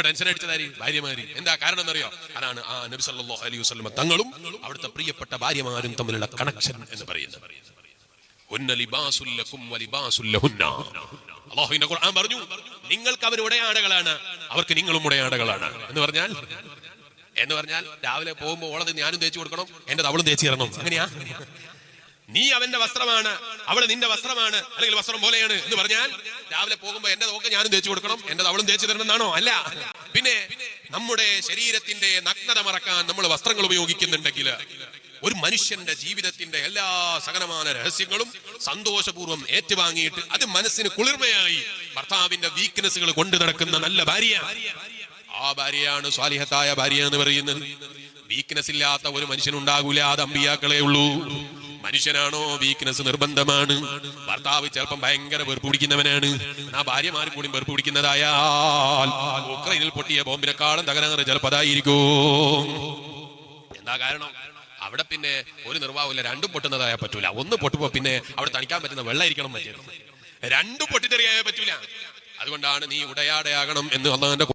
ഇപ്പൊ ടെൻഷൻ അടിച്ചതാരി ഭാര്യമാരി. എന്താ കാരണം എന്നറിയോ? അതാണ് ആ നബി സല്ലല്ലാഹു അലൈഹി വസല്ലം തങ്ങളും അവിടുത്തെ പ്രിയപ്പെട്ട ഭാര്യമാരും തമ്മിലുള്ള കണക്ഷൻ എന്ന് പറയുന്നത്. വലിബാസുൽ ഖുർആൻ പറഞ്ഞു നിങ്ങൾക്ക് അവർ ഉടയാടകളാണ് അവർക്ക് നിങ്ങളും ഉടയാടകളാണ് എന്ന് പറഞ്ഞാൽ എന്ന് പറഞ്ഞാൽ രാവിലെ പോകുമ്പോൾ ഓളത് ഞാനും തേച്ചു കൊടുക്കണം എന്റെ തവളും തേച്ച് തരണം അങ്ങനെയാ? നീ അവന്റെ വസ്ത്രമാണ് അവൾ നിന്റെ വസ്ത്രമാണ് അല്ലെങ്കിൽ വസ്ത്രം പോലെയാണ് എന്ന് പറഞ്ഞാൽ രാവിലെ പോകുമ്പോ എന്റെ നോക്ക് ഞാനും തേച്ചു കൊടുക്കണം. എന്റെ അവളും തേച്ചു തരണമെന്നാണോ? അല്ല. പിന്നെ നമ്മുടെ ശരീരത്തിന്റെ നഗ്നത മറക്കാൻ നമ്മൾ വസ്ത്രങ്ങൾ ഉപയോഗിക്കുന്നുണ്ടെങ്കിൽ ഒരു മനുഷ്യന്റെ ജീവിതത്തിന്റെ എല്ലാ സകലമാന രഹസ്യങ്ങളും സന്തോഷപൂർവം ഏറ്റുവാങ്ങിയിട്ട് അത് മനസ്സിന് കുളിർമയായി ഭർത്താവിന്റെ വീക്ക്നെസ്സുകൾ കൊണ്ടു നടക്കുന്ന നല്ല ഭാര്യ. ആ ഭാര്യയാണ് സ്വാലിഹത്തായ ഭാര്യ എന്ന് പറയുന്നത്. വീക്ക്നെസ് ഇല്ലാത്ത ഒരു മനുഷ്യനുണ്ടാകൂല അത് അമ്പിയാക്കളെ ഉള്ളൂ. മനുഷ്യനാണോ വീക്ക്നെസ് നിർബന്ധമാണ്? ഭർത്താവ് ചിലപ്പം ഭയങ്കര വെറുപ്പ് പിടിക്കുന്നവനാണ്. ആ ഭാര്യമാരും കൂടി വെറുപ്പ് പിടിക്കുന്നതായാൽ ഉക്രൈനിൽ പൊട്ടിയ ബോംബിനെക്കാളും തകരാറ് ചിലപ്പോൾ അതായിരിക്കും. എന്താ കാരണം? അവിടെ പിന്നെ ഒരു നിർവാഹമില്ല രണ്ടും പൊട്ടുന്നതായ പറ്റൂല. ഒന്ന് പൊട്ടുമ്പോ പിന്നെ അവിടെ തണിക്കാൻ പറ്റുന്ന വെള്ളമായിരിക്കണം പറ്റിയത് രണ്ടും പൊട്ടിത്തെറിയായ പറ്റൂല. അതുകൊണ്ടാണ് നീ ഉടയാടയാകണം എന്ന് അള്ളാഹന്റെ